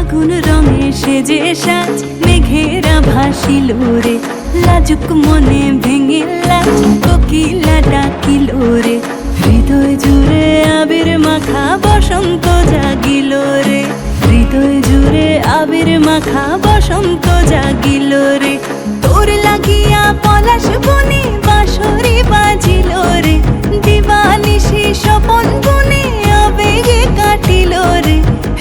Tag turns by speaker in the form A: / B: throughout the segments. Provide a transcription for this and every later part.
A: ফাগুন রঙে সেজে সাজ, মেঘেরা ভাসিল রে লাজুক মনে ভেঙে লাজ, কোকিলা ডাকিল রে। হৃদয় জুড়ে আবির মাখা বসন্ত জাগিল রে। হৃদয় জুড়ে আবির মাখা বসন্ত জাগিল রে। তোর লাগিয়া পলাশ বনে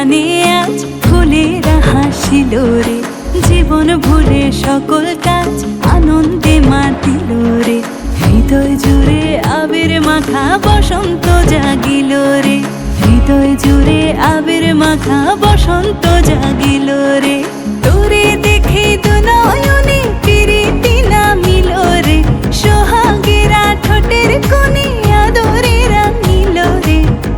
A: প্রাণে আজ ফুলেরা হাসিল রে। জীবন ভুলে সকল কাজ আনন্দে মাতিল রে। হৃদয় জুড়ে আবির মাখা বসন্ত জাগিল রে। হৃদয় জুড়ে আবির মাখা বসন্ত জাগিল রে।